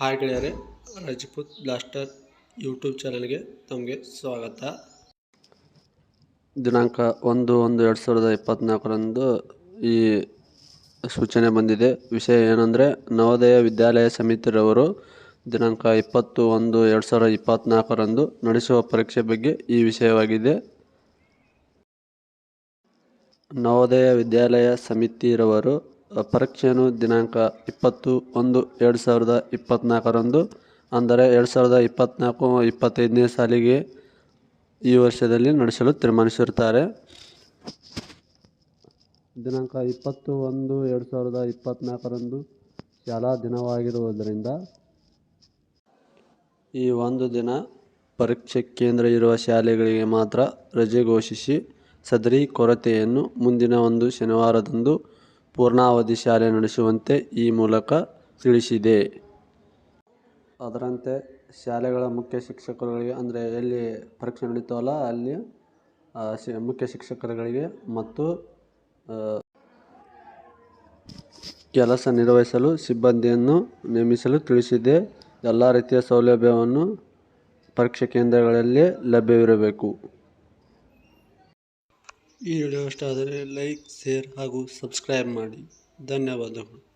Hi ಗೆಳೆಯರೆ, Rajput blaster YouTube ಚಾನಲ್ಗೆ ತಮಗೆ ಸ್ವಾಗತ. ದಿನಾಂಕ ಒಂದು ಒಂದು ಎರಡು ಸಾವಿರದ ಇಪ್ಪತ್ತ್ನಾಲ್ಕರಂದು ಈ ಸೂಚನೆ ಬಂದಿದೆ. ವಿಷಯ ಏನಂದರೆ, ನವೋದಯ ವಿದ್ಯಾಲಯ ಸಮಿತಿರವರು ದಿನಾಂಕ ಇಪ್ಪತ್ತು ಒಂದು ಎರಡು ಸಾವಿರದ ಇಪ್ಪತ್ತ್ನಾಲ್ಕರಂದು ನಡೆಸುವ ಪರೀಕ್ಷೆ ಬಗ್ಗೆ ಈ ವಿಷಯವಾಗಿದೆ. ನವೋದಯ ವಿದ್ಯಾಲಯ ಸಮಿತಿರವರು ಪರೀಕ್ಷೆಯನ್ನು ದಿನಾಂಕ ಇಪ್ಪತ್ತು ಒಂದು ಎರಡು ಸಾವಿರದ ಇಪ್ಪತ್ತ್ನಾಲ್ಕರಂದು ಅಂದರೆ ಎರಡು ಸಾವಿರದ ಇಪ್ಪತ್ತ್ನಾಲ್ಕು ಇಪ್ಪತ್ತೈದನೇ ಸಾಲಿಗೆ ಈ ವರ್ಷದಲ್ಲಿ ನಡೆಸಲು ತೀರ್ಮಾನಿಸಿರುತ್ತಾರೆ. ದಿನಾಂಕ ಇಪ್ಪತ್ತು ಒಂದು ಎರಡು ಸಾವಿರದ ಇಪ್ಪತ್ತ್ನಾಲ್ಕರಂದು ಶಾಲಾ ದಿನವಾಗಿರುವುದರಿಂದ ಈ ಒಂದು ದಿನ ಪರೀಕ್ಷೆ ಕೇಂದ್ರ ಇರುವ ಶಾಲೆಗಳಿಗೆ ಮಾತ್ರ ರಜೆ ಘೋಷಿಸಿ ಸದರಿ ಕೊರತೆಯನ್ನು ಮುಂದಿನ ಒಂದು ಶನಿವಾರದಂದು ಪೂರ್ಣಾವಧಿ ಶಾಲೆ ನಡೆಸುವಂತೆ ಈ ಮೂಲಕ ತಿಳಿಸಿದೆ. ಅದರಂತೆ ಶಾಲೆಗಳ ಮುಖ್ಯ ಶಿಕ್ಷಕರುಗಳಿಗೆ, ಅಂದರೆ ಎಲ್ಲಿ ಪರೀಕ್ಷೆ ನಡೀತಾವಲ್ಲ ಅಲ್ಲಿ ಶಿ- ಮುಖ್ಯ ಶಿಕ್ಷಕರುಗಳಿಗೆ ಮತ್ತು ಕೆಲಸ ನಿರ್ವಹಿಸಲು ಸಿಬ್ಬಂದಿಯನ್ನು ನೇಮಿಸಲು ತಿಳಿಸಿದೆ. ಎಲ್ಲ ರೀತಿಯ ಸೌಲಭ್ಯವನ್ನು ಪರೀಕ್ಷಾ ಕೇಂದ್ರಗಳಲ್ಲಿ ಲಭ್ಯವಿರಬೇಕು. ಈ ವಿಡಿಯೋ ಇಷ್ಟ ಆದರೆ ಲೈಕ್ ಶೇರ್ ಹಾಗೂ ಸಬ್ಸ್ಕ್ರೈಬ್ ಮಾಡಿ. ಧನ್ಯವಾದಗಳು.